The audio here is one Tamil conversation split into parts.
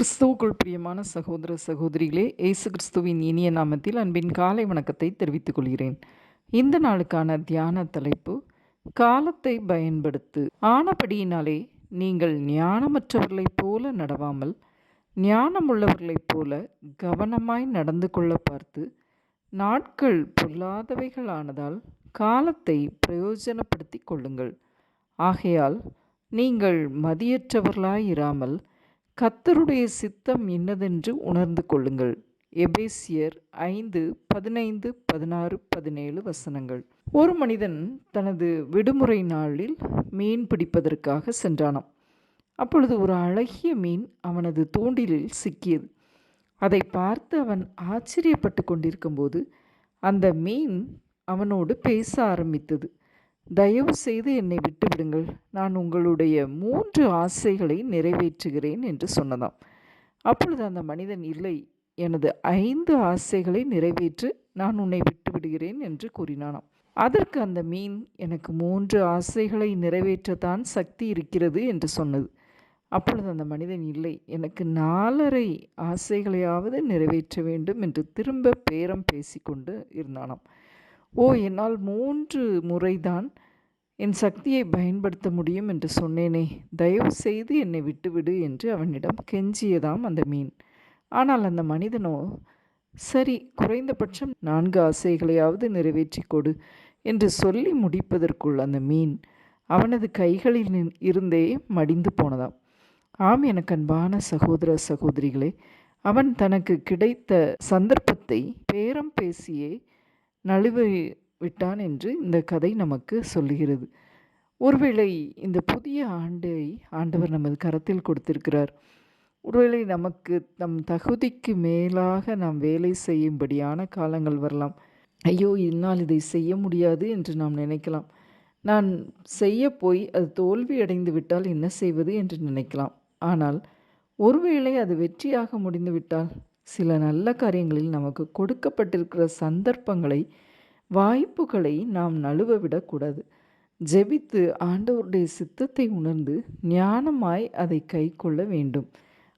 கிறிஸ்துவுக்குள் பிரியமான சகோதர சகோதரிகளே இயேசு கிறிஸ்துவின் இனிய நாமத்தில் அன்பின் காலை வணக்கத்தை தெரிவித்துக் கொள்கிறேன். இந்த நாளுக்கான தியான தலைப்பு காலத்தை பயன்படுத்து. ஆனபடியினாலே நீங்கள் ஞானமற்றவர்களைப் போல நடவாமல் ஞானமுள்ளவர்களைப் போல கவனமாய் நடந்து கொள்ள பார்த்து நாட்கள் பொல்லாதவைகளானதால் காலத்தை பிரயோஜனப்படுத்தி கொள்ளுங்கள். ஆகையால் நீங்கள் மதியற்றவர்களாயிராமல் கத்தருடைய சித்தம் இன்னதென்று உணர்ந்து கொள்ளுங்கள். எபேசியர் ஐந்து பதினைந்து பதினாறு பதினேழு வசனங்கள். ஒரு மனிதன் தனது விடுமுறை நாளில் மீன் பிடிப்பதற்காக சென்றானாம். அப்பொழுது ஒரு அழகிய மீன் அவனது தூண்டிலில் சிக்கியது. அதை பார்த்து அவன் ஆச்சரியப்பட்டு கொண்டிருக்கும்போது அந்த மீன் அவனோடு பேச ஆரம்பித்தது. தயவு செய்து என்னை விட்டுவிடுங்கள். நான் உங்களுடைய மூன்று ஆசைகளை நிறைவேற்றுகிறேன் என்று சொன்னதாம். அப்பொழுது அந்த மனிதன் இல்லை எனது ஐந்து ஆசைகளை நிறைவேற்று நான் உன்னை விட்டு விடுகிறேன் என்று கூறினானாம். அதற்கு அந்த மீன் எனக்கு மூன்று ஆசைகளை நிறைவேற்றத்தான் சக்தி இருக்கிறது என்று சொன்னது. அப்பொழுது அந்த மனிதன் இல்லை எனக்கு நாலரை ஆசைகளையாவது நிறைவேற்ற வேண்டும் என்று திரும்ப பேரம் பேசிக்கொண்டு இருந்தானாம். ஓ என்னால் மூன்று முறைதான் என் சக்தியை பயன்படுத்த முடியும் என்று சொன்னேனே. தயவு செய்து என்னை விட்டுவிடு என்று அவனிடம் கெஞ்சியதாம் அந்த மீன். ஆனால் அந்த மனிதனோ சரி குறைந்தபட்சம் நான்கு ஆசைகளையாவது நிறைவேற்றி கொடு என்று சொல்லி முடிப்பதற்குள் அந்த மீன் அவனது கைகளில் இருந்தே மடிந்து போனதாம். ஆம் எனக்கு அன்பான சகோதர சகோதரிகளே அவன் தனக்கு கிடைத்த சந்தர்ப்பத்தை பேரம் பேசியே நழுவி விட்டான் என்று இந்த கதை நமக்கு சொல்லுகிறது. ஒருவேளை இந்த புதிய ஆண்டை ஆண்டவர் நமது கரத்தில் கொடுத்திருக்கிறார். ஒருவேளை நமக்கு நம் தகுதிக்கு மேலாக நாம் வேலை செய்யும்படியான காலங்கள் வரலாம். ஐயோ என்னால் இதை செய்ய முடியாது என்று நாம் நினைக்கலாம். நான் செய்ய போய் அது தோல்வி அடைந்து விட்டால் என்ன செய்வது என்று நினைக்கலாம். ஆனால் ஒருவேளை அது வெற்றியாக முடிந்துவிட்டால் சில நல்ல காரியங்களில் நமக்கு கொடுக்கப்பட்டிருக்கிற சந்தர்ப்பங்களை வாய்ப்புகளை நாம் நழுவ விடக்கூடாது ஜெபித்து ஆண்டவருடைய சித்தத்தை உணர்ந்து ஞானமாய் அதை கை கொள்ள வேண்டும்.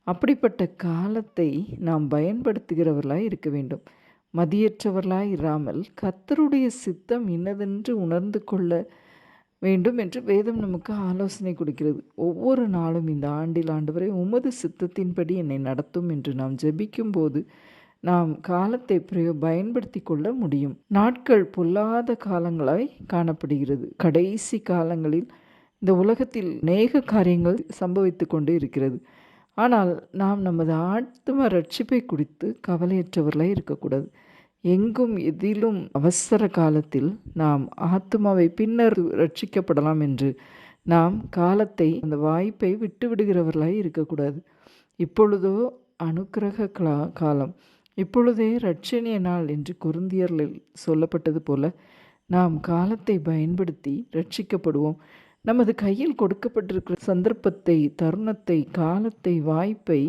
அப்படிப்பட்ட காலத்தை நாம் பயன்படுத்துகிறவர்களாய் இருக்க வேண்டும். மதியற்றவர்களாய் இராமல் கத்தருடைய சித்தம் இன்னதென்று உணர்ந்து கொள்ள வேண்டும் என்று வேதம் நமக்கு ஆலோசனை கொடுக்கிறது. ஒவ்வொரு நாளும் இந்த ஆண்டில் ஆண்டு வரை உமது சித்தத்தின்படி என்னை நடத்தும் என்று நாம் ஜெபிக்கும் போது நாம் காலத்தை பிரயோ பயன்படுத்தி கொள்ள முடியும். நாட்கள் பொல்லாத காலங்களாய் காணப்படுகிறது. கடைசி காலங்களில் இந்த உலகத்தில் அநேக காரியங்கள் சம்பவித்து கொண்டு இருக்கிறது. ஆனால் நாம் நமது ஆத்ம ரட்சிப்பை குறித்து கவலையற்றவர்களாக இருக்கக்கூடாது. எங்கும் எதிலும் அவசர காலத்தில் நாம் ஆத்மாவை பின்னர் ரட்சிக்கப்படலாம் என்று நாம் காலத்தை அந்த வாய்ப்பை விட்டு விடுகிறவர்களாய் இருக்கக்கூடாது. இப்பொழுதோ அனுக்கிரக காலம். இப்பொழுதே ரட்சணிய நாள் என்று குருந்தியர்களில் சொல்லப்பட்டது போல நாம் காலத்தை பயன்படுத்தி ரட்சிக்கப்படுவோம் நமது கையில் கொடுக்கப்பட்டிருக்கிற சந்தர்ப்பத்தை தருணத்தை காலத்தை வாய்ப்பை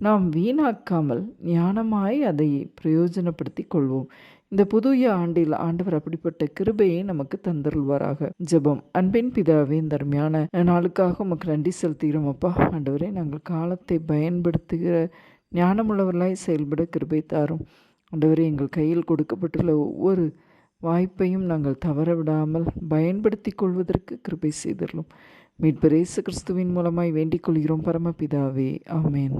நாம் வீணாக்காமல் ஞானமாய் அதை பிரயோஜனப்படுத்தி கொள்வோம். இந்த புதிய ஆண்டில் ஆண்டவர் அப்படிப்பட்ட கிருபையை நமக்கு தந்தருள்வாராக. ஜெபம். அன்பின் பிதாவே தர்மையான நாளுக்காக உமக்கு நன்றி செலுத்துகிறோம் அப்பா. ஆண்டவரே நாங்கள் காலத்தை பயன்படுத்துகிற ஞானமுள்ளவர்களாய் செயல்பட கிருபை தாரும். ஆண்டவரே எங்கள் கையில் கொடுக்கப்பட்டுள்ள ஒவ்வொரு வாய்ப்பையும் நாங்கள் தவற விடாமல் பயன்படுத்தி கொள்வதற்கு கிருபை செய்திடலும். மீட்பு இயேசு கிறிஸ்துவின் மூலமாய் வேண்டிக் கொள்கிறோம் பரமபிதாவே. ஆமேன்.